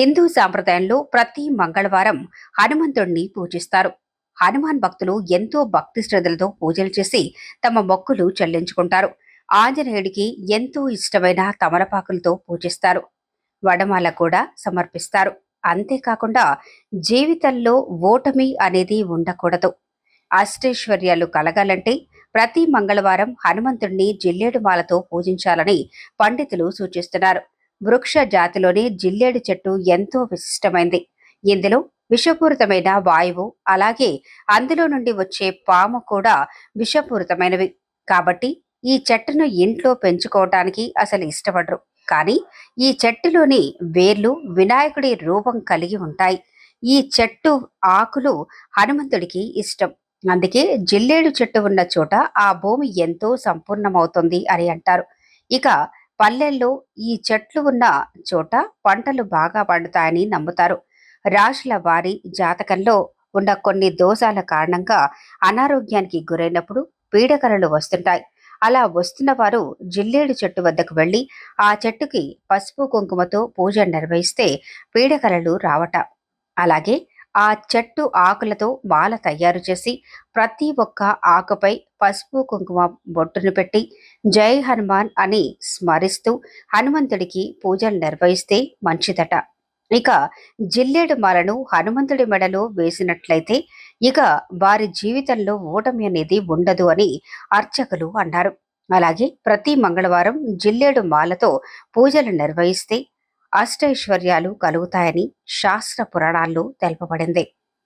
హిందూ సాంప్రదాయంలో ప్రతి మంగళవారం హనుమంతుణ్ణి పూజిస్తారు. హనుమాన్ భక్తులు ఎంతో భక్తి శ్రద్ధలతో పూజలు చేసి తమ మొక్కులు చెల్లించుకుంటారు. ఆంజనేయుడికి ఎంతో ఇష్టమైన తమలపాకులతో పూజిస్తారు. వడమాల కూడా సమర్పిస్తారు. అంతేకాకుండా జీవితంలో ఓటమి అనేది ఉండకూడదు. అష్టైశ్వర్యాలు కలగాలంటే ప్రతి మంగళవారం హనుమంతుడిని జిల్లేడు మాలతో పూజించాలని పండితులు సూచిస్తున్నారు. వృక్ష జాతిలోని జిల్లేడు చెట్టు ఎంతో విశిష్టమైంది. ఇందులో విషపూరితమైన వాయువు అలాగే అందులో నుండి వచ్చే పాము కూడా విషపూరితమైనవి. కాబట్టి ఈ చెట్టును ఇంట్లో పెంచుకోవటానికి అసలు ఇష్టపడరు. కానీ ఈ చెట్టులోని వేర్లు వినాయకుడి రూపం కలిగి ఉంటాయి. ఈ చెట్టు ఆకులు హనుమంతుడికి ఇష్టం. అందుకే జిల్లేడు చెట్టు ఉన్న చోట ఆ భూమి ఎంతో సంపూర్ణమవుతుంది అని అంటారు. ఇక పల్లెల్లో ఈ చెట్లు ఉన్న చోట పంటలు బాగా పండుతాయని నమ్ముతారు. రాశుల వారి జాతకంలో ఉన్న కొన్ని దోషాల కారణంగా అనారోగ్యానికి గురైనప్పుడు పీడకలలు వస్తుంటాయి. అలా వస్తున్న వారు జిల్లేడు చెట్టు వద్దకు వెళ్ళి ఆ చెట్టుకి పసుపు కుంకుమతో పూజ నిర్వహిస్తే పీడకలలు రావట. అలాగే ఆ చెట్టు ఆకులతో మాల తయారు చేసి ప్రతి ఒక్క ఆకుపై పసుపు కుంకుమ బొట్టును పెట్టి జై హనుమాన్ అని స్మరిస్తూ హనుమంతుడికి పూజలు నిర్వహిస్తే మంచిదట. ఇక జిల్లేడు మాలను హనుమంతుడి మెడలో వేసినట్లయితే ఇక వారి జీవితంలో ఓటమి అనేది ఉండదు అని అర్చకులు అన్నారు. అలాగే ప్రతి మంగళవారం జిల్లేడు మాలతో పూజలు నిర్వహిస్తే అష్టైశ్వర్యాలు కలుగుతాయని శాస్త్ర పురాణాల్లో తెలుపబడింది.